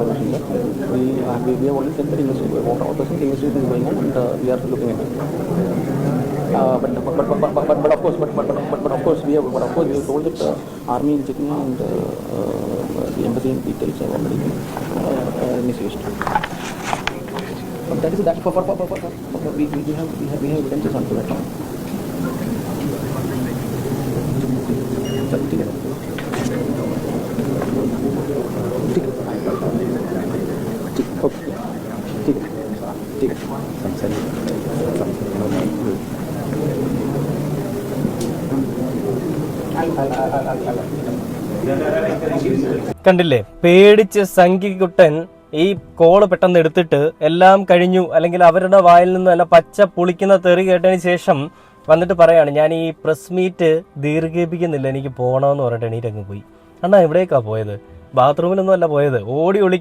information yet. We, uh, we, we have only said that investigation, what our present investigation is going on and uh, we are looking at it. Uh, but, but, but, but, but, but, but of course, but, but, but, but, but of course, we have, but of course, we have told that uh, army in Chechnya and uh, uh, the embassy in details have already been uh, uh, initiated. But that is that for for for for, for, for, we, we have we have we have evidences onto that. ठीक है കണ്ടില്ലേ? പേടിച്ച് സംഖ്യകുട്ടൻ ഈ call പെട്ടെന്ന് എടുത്തിട്ട് എല്ലാം കഴിഞ്ഞു അല്ലെങ്കിൽ അവരുടെ വായിൽ നിന്ന് അല്ല പച്ച പുളിക്കുന്ന തെറി കേട്ടതിന് ശേഷം വന്നിട്ട് പറയാണ് ഞാൻ ഈ പ്രസ് മീറ്റ് ദീർഘിപ്പിക്കുന്നില്ല എനിക്ക് പോകണമെന്ന് പറഞ്ഞിട്ട് എണീറ്റങ്ങ് പോയി. അണ്ണാ എവിടേക്കാ പോയത്? ബാത്റൂമിലൊന്നും അല്ല പോയത്? ഓടി ഒളിക്കാൻ